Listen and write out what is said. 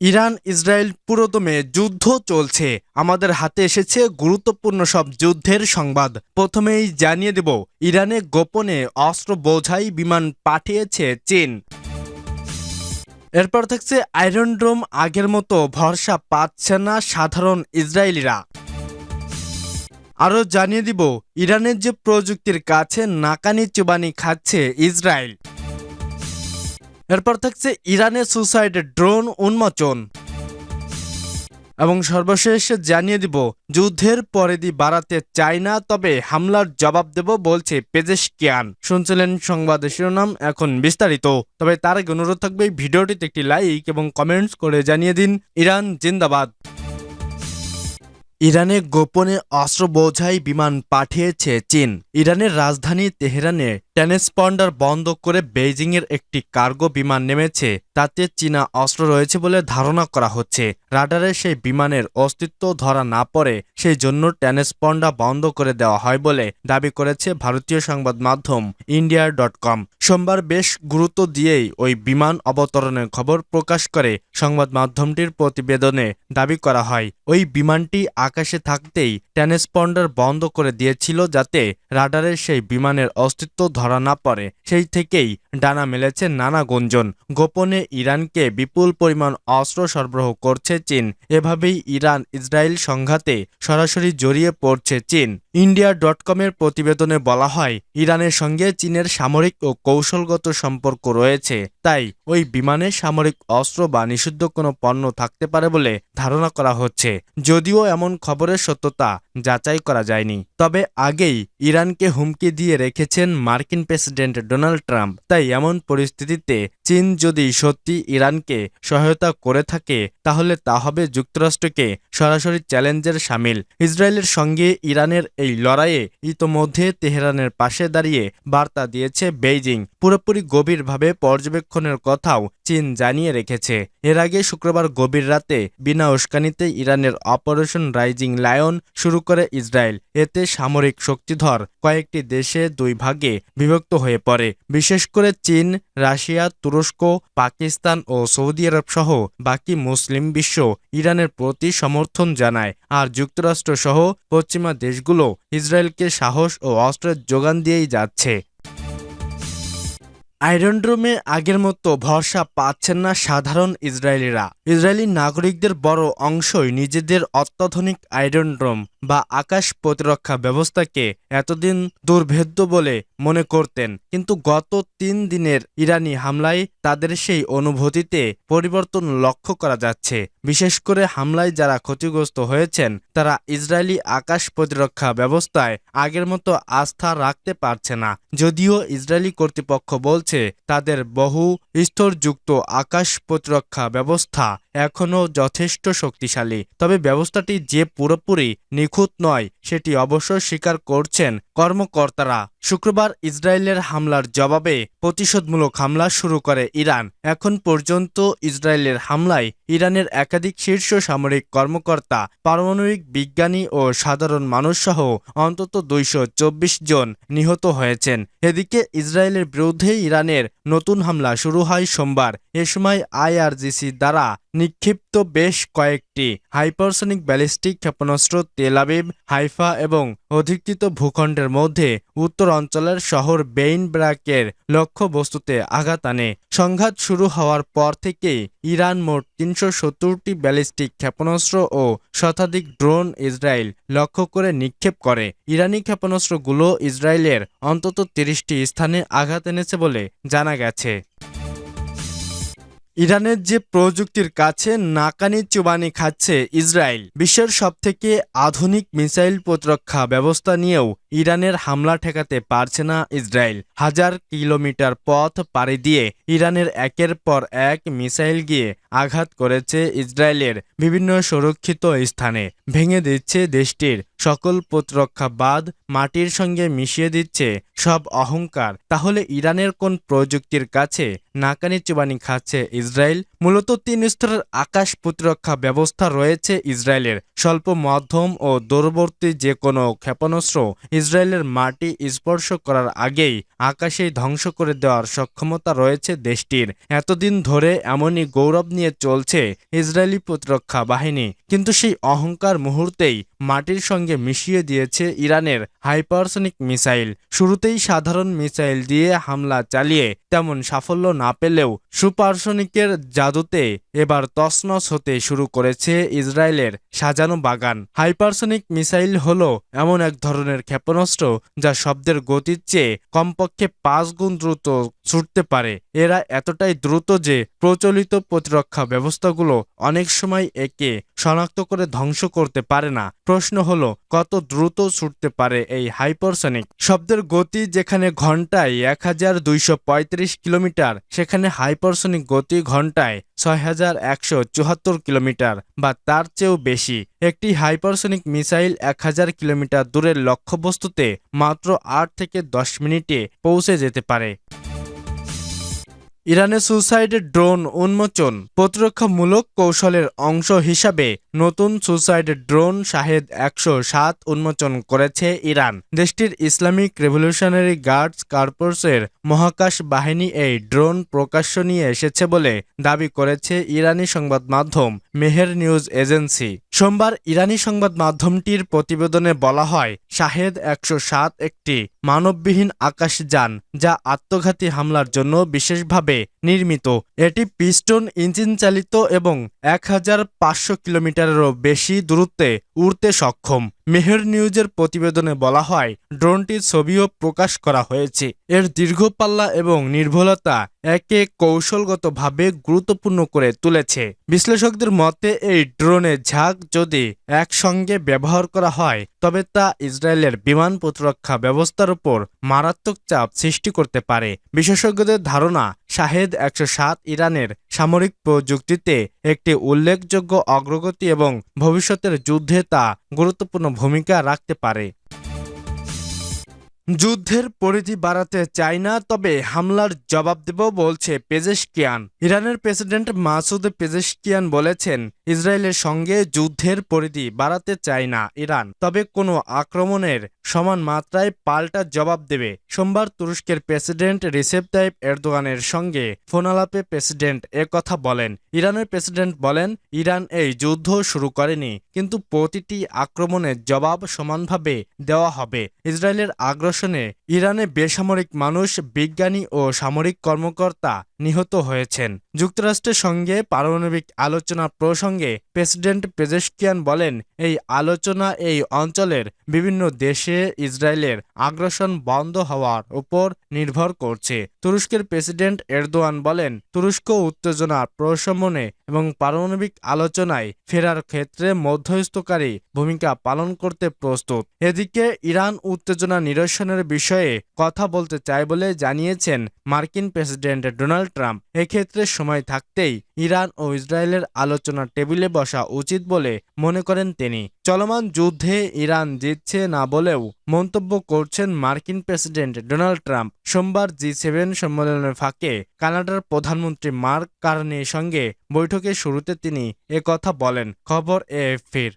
Iran, Israel পুরোদমে যুদ্ধ চলছে। আমাদের হাতে এসেছে গুরুত্বপূর্ণ সব যুদ্ধের সংবাদ। প্রথমেই জানিয়ে দেব, ইরানে গোপনে অস্ত্র বোঝাই বিমান পাঠিয়েছে চীন। এরপর থাকছে আয়রন ড্রোম আগের মতো ভরসা পাচ্ছে না সাধারণ ইসরায়েলিরা। আরও জানিয়ে দিব, ইরানের যে প্রযুক্তির কাছে নাকানি চুবানি খাচ্ছে ইসরায়েল। এরপর থাকছে ইরানের সুসাইড ড্রোন উন্মোচন। এবং সর্বশেষ জানিয়ে দিব, যুদ্ধের পরিধি বাড়াতে চাই না তবে হামলার জবাব দেব বলছে পেজেশকিয়ান। শুনছিলেন সংবাদ শিরোনাম এখন বিস্তারিত। তবে তার আগে অনুরোধ থাকবে ভিডিওটিতে একটি লাইক এবং কমেন্টস করে জানিয়ে দিন, ইরান জিন্দাবাদ। ইরানে গোপনে অস্ত্র বোঝাই বিমান পাঠিয়েছে চীন। ইরানের রাজধানী তেহরানে ট্রান্সপন্ডার বন্ধ করে বেইজিংয়ের একটি কার্গো বিমান নেমেছে, তাতে চীনা অস্ত্র রয়েছে বলে ধারণা করা হচ্ছে। রাডারে সেই বিমানের অস্তিত্ব ধরা না পড়ে সেই জন্য ট্রান্সপন্ডা বন্ধ করে দেওয়া হয় বলে দাবি করেছে ভারতীয় সংবাদ মাধ্যম ইন্ডিয়া ডট কম। সোমবার বেশ গুরুত্ব দিয়েই ওই বিমান অবতরণের খবর প্রকাশ করে সংবাদ মাধ্যমটির প্রতিবেদনে দাবি করা হয়। ওই বিমানটি আকাশে থাকতেই ট্রান্সপন্ডার বন্ধ করে দিয়েছিল যাতে রাডারের সেই বিমানের অস্তিত্ব ধরা না পড়ে। সেই থেকেই ডানা মেলেছে নানা গুঞ্জন। গোপনে ইরানকে বিপুল পরিমাণ অস্ত্র সরবরাহ করছে চীন। এভাবেই ইরান ইসরায়েল সংঘাতে সরাসরি জড়িয়ে পড়ছে চীন। ইন্ডিয়া ডট কমের প্রতিবেদনে বলা হয়, ইরানের সঙ্গে চীনের সামরিক ও কৌশলগত সম্পর্ক রয়েছে। তাই ওই বিমানে সামরিক অস্ত্র বা নিষিদ্ধ কোনো পণ্য থাকতে পারে বলে ধারণা করা হচ্ছে। যদিও এমন খবরের সত্যতা যাচাই করা যায়নি। তবে আগেই ইরানকে হুমকি দিয়ে রেখেছেন মার্কিন প্রেসিডেন্ট ডোনাল্ড ট্রাম্প। তাই এমন পরিস্থিতিতে চীন যদি সত্যি ইরানকে সহায়তা করে থাকে, তাহলে তা হবে যুক্তরাষ্ট্রকে সরাসরি চ্যালেঞ্জের সামিল। ইসরায়েলের সঙ্গে ইরানের এই লড়াইয়ে ইতোমধ্যে তেহরানের পাশে দাঁড়িয়ে বার্তা দিয়েছে বেইজিং। পুরোপুরি গভীরভাবে পর্যবেক্ষণের কথাও চীন জানিয়ে রেখেছে। এর আগে শুক্রবার গভীর রাতে বিনা উস্কানিতে ইরানের অপারেশন রাইজিং লায়ন শুরু করে ইসরায়েল। এতে সামরিক শক্তিধর কয়েকটি দেশে দুই ভাগে বিভক্ত হয়ে পড়ে। বিশেষ করে চীন, রাশিয়া, তুরস্ক পাকিস্তান ও সৌদি আরব সহ বাকি মুসলিম বিশ্ব ইরানের প্রতি সমর্থন জানায়। আর যুক্তরাষ্ট্র সহ পশ্চিমা দেশগুলো ইসরায়েলকে সাহস ও অস্ত্রের যোগান দিয়েই যাচ্ছে। আয়রন ড্রোমে আগের মতো ভরসা পাচ্ছেন না সাধারণ ইসরায়েলিরা। ইসরায়েলি নাগরিকদের বড় অংশই নিজেদের অত্যাধুনিক আয়রন ড্রোম বা আকাশ প্রতিরক্ষা ব্যবস্থাকে এতদিন দুর্ভেদ্য বলে মনে করতেন। কিন্তু গত তিন দিনের ইরানি হামলায় তাদের সেই অনুভূতিতে পরিবর্তন লক্ষ্য করা যাচ্ছে। বিশেষ করে হামলায় যারা ক্ষতিগ্রস্ত হয়েছেন, তারা ইসরায়েলি আকাশ প্রতিরক্ষা ব্যবস্থায় আগের মতো আস্থা রাখতে পারছে না। যদিও ইসরায়েলি কর্তৃপক্ষ বলছে, তাদের বহু স্তরযুক্ত আকাশ প্রতিরক্ষা ব্যবস্থা এখনও যথেষ্ট শক্তিশালী। তবে ব্যবস্থাটি যে পুরোপুরি নিখুঁত নয়, সেটি অবশ্য স্বীকার করছেন কর্মকর্তারা। শুক্রবার ইসরায়েলের হামলার জবাবে প্রতিশোধমূলক হামলা শুরু করে ইরান। এখন পর্যন্ত ইসরায়েলের হামলায় ইরানের একাধিক শীর্ষ সামরিক কর্মকর্তা, পারমাণবিক বিজ্ঞানী ও সাধারণ মানুষসহ অন্তত দুইশ চব্বিশ জন নিহত হয়েছেন। এদিকে ইসরায়েলের বিরুদ্ধে ইরানের নতুন হামলা শুরু হয় সোমবার। এ সময় আইআরজিসি দ্বারা নিক্ষিপ্ত বেশ কয়েকটি হাইপারসনিক ব্যালিস্টিক ক্ষেপণাস্ত্র তেলাবিব হাইফা এবং অধিকৃত ভূখণ্ডের মধ্যে উত্তর অঞ্চলের শহর বেইন ব্রাকের লক্ষ্যবস্তুতে আঘাত আনে। সংঘাত শুরু হওয়ার পর থেকেই ইরান মোট তিনশো সত্তরটি ব্যালিস্টিক ক্ষেপণাস্ত্র ও শতাধিক ড্রোন ইসরায়েল লক্ষ্য করে নিক্ষেপ করে। ইরানি ক্ষেপণাস্ত্রগুলো ইসরায়েলের অন্তত তিরিশটি স্থানে আঘাত এনেছে বলে জানা গেছে। ইরানের যে প্রযুক্তির কাছে নাকানি চুবানি খাচ্ছে ইসরায়েল, বিশ্বের সবথেকে আধুনিক মিসাইল প্রতিরক্ষা ব্যবস্থা নিয়েও ইরানের হামলা ঠেকাতে পারছে না ইসরায়েল। হাজার কিলোমিটার পথ পাড়ি দিয়ে ইরানের একের পর এক মিসাইল গিয়ে আঘাত করেছে ইসরায়েলের বিভিন্ন সুরক্ষিত স্থানে। ভেঙে দিচ্ছে দেশটির সকল প্রতিরক্ষা বাদ মাটির সঙ্গে মিশিয়ে দিচ্ছে সব অহংকার। তাহলে ইরানের কোন প্রযুক্তির কাছে নাকানি চুবানি খাচ্ছে ইসরায়েল? মূলত তিন স্তরের আকাশ প্রতিরক্ষা ব্যবস্থা রয়েছে ইসরায়েলের। স্বল্প মাধ্যম ও দূরবর্তী যে কোনো ক্ষেপণাস্ত্র ইসরায়েলের মাটি স্পর্শ করার আগেই আকাশেই ধ্বংস করে দেওয়ার সক্ষমতা রয়েছে দেশটির। এতদিন ধরে এমনই গৌরব নিয়ে চলছে ইসরায়েলি প্রতিরক্ষা বাহিনী। কিন্তু সেই অহংকার মুহূর্তেই মাটির সঙ্গে মিশিয়ে দিয়েছে ইরানের হাইপারসনিক মিসাইল। শুরুতেই সাধারণ মিসাইল দিয়ে হামলা চালিয়ে তেমন সাফল্য না পেলেও সুপারসনিকের জাদুতে এবার তছনছ হতে শুরু করেছে ইসরায়েলের সাজানো বাগান। হাইপারসনিক মিসাইল হল এমন এক ধরনের ক্ষেপণাস্ত্র যা শব্দের গতির চেয়ে কমপক্ষে পাঁচ গুণ দ্রুত ছুটতে পারে। এরা এতটাই দ্রুত যে প্রচলিত প্রতিরক্ষা ব্যবস্থাগুলো অনেক সময় একে শনাক্ত করে ধ্বংস করতে পারে না। প্রশ্ন হলো, কত দ্রুত ছুটতে পারে এই হাইপারসনিক? শব্দের গতি যেখানে ঘন্টায় এক হাজার দুইশো পঁয়ত্রিশ কিলোমিটার, সেখানে হাইপারসনিক গতি ঘন্টায় ছয় হাজার একশো চুয়াত্তর কিলোমিটার বা তার চেয়েও বেশি। একটি হাইপারসনিক মিসাইল এক হাজার কিলোমিটার দূরের লক্ষ্যবস্তুতে মাত্র আট থেকে দশ মিনিটে পৌঁছে যেতে পারে। ইরানে সুসাইডের ড্রোন উন্মোচন প্রতিরক্ষামূলক কৌশলের অংশ হিসাবে নতুন সুসাইডের ড্রোন শাহেদ একশো সাত উন্মোচন করেছে ইরান। দেশটির ইসলামিক রেভলিউশনারি গার্ডস কর্পসের মহাকাশ বাহিনী এই ড্রোন প্রকাশ্য নিয়ে এসেছে বলে দাবি করেছে ইরানি সংবাদ মাধ্যম মেহের নিউজ এজেন্সি। সোমবার ইরানি সংবাদ মাধ্যমটির প্রতিবেদনে বলা হয়, শাহেদ একশো সাত একটি মানববিহীন আকাশযান যা আত্মঘাতী হামলার জন্য বিশেষভাবে নির্মিত এটি পিস্টন ইঞ্জিন চালিত এবং এক হাজার পাঁচশো কিলোমিটারেরও বেশি দূরত্বে উড়তে সক্ষম। মেহের নিউজের প্রতিবেদনে বলা হয়, ড্রোনটির ছবিও প্রকাশ করা হয়েছে। এর দীর্ঘ পাল্লা এবং নির্ভুলতা একে কৌশলগতভাবে গুরুত্বপূর্ণ করে তুলেছে। বিশ্লেষকদের মতে, এই ড্রোনের ঝাঁক যদি একসঙ্গে ব্যবহার করা হয়, তবে তা ইসরায়েলের বিমান প্রতিরক্ষা ব্যবস্থার উপর মারাত্মক চাপ সৃষ্টি করতে পারে। বিশেষজ্ঞদের ধারণা, শাহেদ একশো সাত ইরানের সামরিক প্রযুক্তিতে একটি উল্লেখযোগ্য অগ্রগতি এবং ভবিষ্যতের যুদ্ধে তা গুরুত্বপূর্ণ ভূমিকা রাখতে পারে। যুদ্ধের পরিধি বাড়াতে চাই না, তবে হামলার জবাব দেব বলছে পেজেশকিয়ান। ইরানের প্রেসিডেন্ট মাসুদ পেজেশকিয়ান বলেছেন, ইসরায়েলের সঙ্গে যুদ্ধের পরিধি বাড়াতে চায় না ইরান, তবে কোনো আক্রমণের সমান মাত্রায় পাল্টা জবাব দেবে। সোমবার তুরস্কের প্রেসিডেন্ট রিসেপ তাইপ এরদোগানের সঙ্গে ফোনালাপে প্রেসিডেন্ট কথা বলেন। ইরানের প্রেসিডেন্ট বলেন, ইরান এই যুদ্ধ শুরু করেনি, কিন্তু প্রতিটি আক্রমণের জবাব সমানভাবে দেওয়া হবে। ইসরায়েলের আগ্রাসনে ইরানে বেসামরিক মানুষ বিজ্ঞানী ও সামরিক কর্মকর্তা নিহত হয়েছেন। যুক্তরাষ্ট্রের সঙ্গে পারমাণবিক আলোচনা প্রসঙ্গে প্রেসিডেন্ট পেজেস্কিয়ান বলেন, এই আলোচনা এই অঞ্চলের বিভিন্ন দেশে ইসরায়েলের আগ্রাসন বন্ধ হওয়ার উপর নির্ভর করছে। তুরস্কের প্রেসিডেন্ট এরদোয়ান বলেন, তুরস্ক উত্তেজনা প্রশমনে এবং পারমাণবিক আলোচনায় ফেরার ক্ষেত্রে মধ্যস্থকারী ভূমিকা পালন করতে প্রস্তুত। এদিকে ইরান উত্তেজনা নিরসনের বিষয়ে কথা বলতে চায় বলে জানিয়েছেন মার্কিন প্রেসিডেন্ট ডোনাল্ড ট্রাম্প। এক্ষেত্রে সময় থাকতেই ইরান ও ইসরায়েলের আলোচনা টেবিলে বসা উচিত বলে মনে করেন তিনি। চলমান যুদ্ধে ইরান জিতছে না বলেও মন্তব্য করছেন মার্কিন প্রেসিডেন্ট ডোনাল্ড ট্রাম্প। সোমবার জি সেভেন সম্মেলনের ফাঁকে কানাডার প্রধানমন্ত্রী মার্ক কার্নির সঙ্গে বৈঠকের শুরুতে তিনি কথা বলেন। খবর এএফপির।